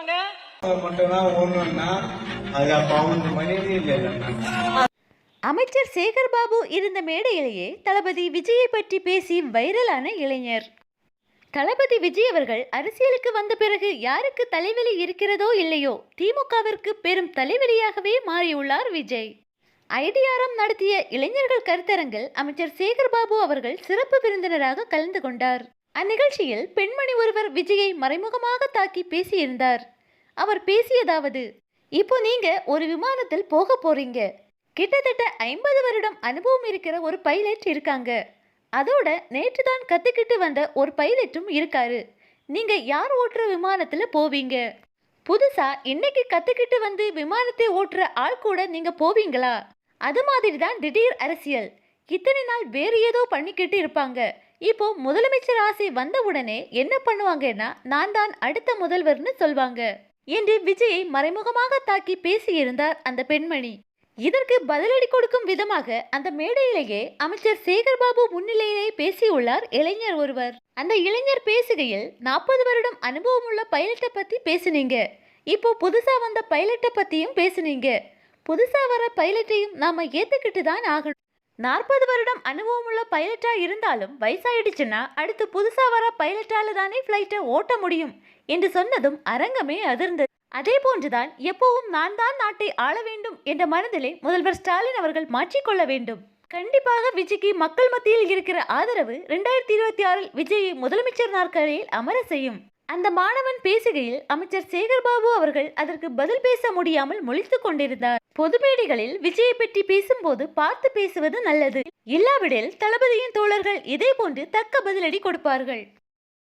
சொல்றாங்க மட்டும்தான் அது அப்ப இல்லை அமைச்சர் சேகர் பாபு இருந்த மேடையிலேயே தளபதி விஜயை பற்றி பேசி வைரலான இளைஞர். தளபதி விஜய் அவர்கள் அரசியலுக்கு வந்த பிறகு யாருக்கு தலைவலி இருக்கிறதோ இல்லையோ திமுகவிற்கு பெரும் தலைவலியாகவே மாறியுள்ளார் விஜய். ஐடிஆர்எம் நடத்திய இளைஞர்கள் கருத்தரங்கில் அமைச்சர் சேகர் பாபு அவர்கள் சிறப்பு விருந்தினராக கலந்து கொண்டார். அந்நிகழ்ச்சியில் பெண்மணி ஒருவர் விஜயை மறைமுகமாக தாக்கி பேசியிருந்தார். அவர் பேசியதாவது இப்போ நீங்க ஒரு விமானத்தில் போக போறீங்க. கிட்டத்தட்ட ஐம்பது வருடம் அனுபவம் இருக்கிற ஒரு பைலட் இருக்காங்க. அதோட நேற்று தான் கத்துக்கிட்டு வந்த ஒரு பைலட்டும் இருக்காரு. நீங்க யார் ஓட்டுற விமானத்துல போவீங்க? புதுசா இன்னைக்கு கத்துக்கிட்டு வந்து விமானத்தை ஓட்டுற ஆள் கூட நீங்க போவீங்களா? அது மாதிரி தான் திடீர் அரசியல். இத்தனை நாள் வேறு ஏதோ பண்ணிக்கிட்டு இருப்பாங்க. இப்போ முதலமைச்சர் ஆசை வந்த உடனே என்ன பண்ணுவாங்கன்னா நான் தான் அடுத்த முதல்வர்னு சொல்வாங்க. என்று விஜயை மறைமுகமாக தாக்கி பேசியிருந்தார் அந்த பெண்மணி. இதற்கு பதிலடி கொடுக்கும் விதமாக அந்த மேடையிலேயே அமைச்சர் சேகர் பாபு முன்னிலையிலே பேசியுள்ளார் இளைஞர் ஒருவர். அந்த இளைஞர் பேசுகையில் நாற்பது வருடம் அனுபவம் உள்ள பைலட்டை பத்தி பேசுனீங்க. இப்போ புதுசா வந்த பைலட்டை பத்தியும் பேசுனீங்க. புதுசா வர பைலட்டையும் நாம ஏத்துக்கிட்டு தான் ஆகணும். நாற்பது வருடம் அனுபவம் உள்ள பைலட்டா இருந்தாலும் வயசாயிடுச்சுன்னா அடுத்து புதுசா வர பைலட்டால தானே ஃப்ளைட்டை ஓட்ட முடியும் என்று சொன்னதும் அரங்கமே அதிர்ந்தது. அதே போன்றுதான் எப்பவும் நான் தான் நாட்டை ஆள வேண்டும் என்ற மனதிலே முதல்வர் ஸ்டாலின் அவர்கள் மாற்றிக்கொள்ள வேண்டும். கண்டிப்பாக விஜய்க்கு மக்கள் மத்தியில் இருக்கிற ஆதரவு ரெண்டாயிரத்தி இருபத்தி ஆறில் விஜயை முதலமைச்சர் நாற்காலியில் அமர செய்யும். அந்த மாணவன் பேசுகையில் அமைச்சர் சேகர் பாபு அவர்கள் அதற்கு பதில் பேச முடியாமல் முழித்து கொண்டிருந்தார். பொது மேடைகளில் விஜயை பற்றி பேசும்போது பார்த்து பேசுவது நல்லது. இல்லாவிடில் தளபதியின் தோழர்கள் இதே போன்று தக்க பதிலடி கொடுப்பார்கள்.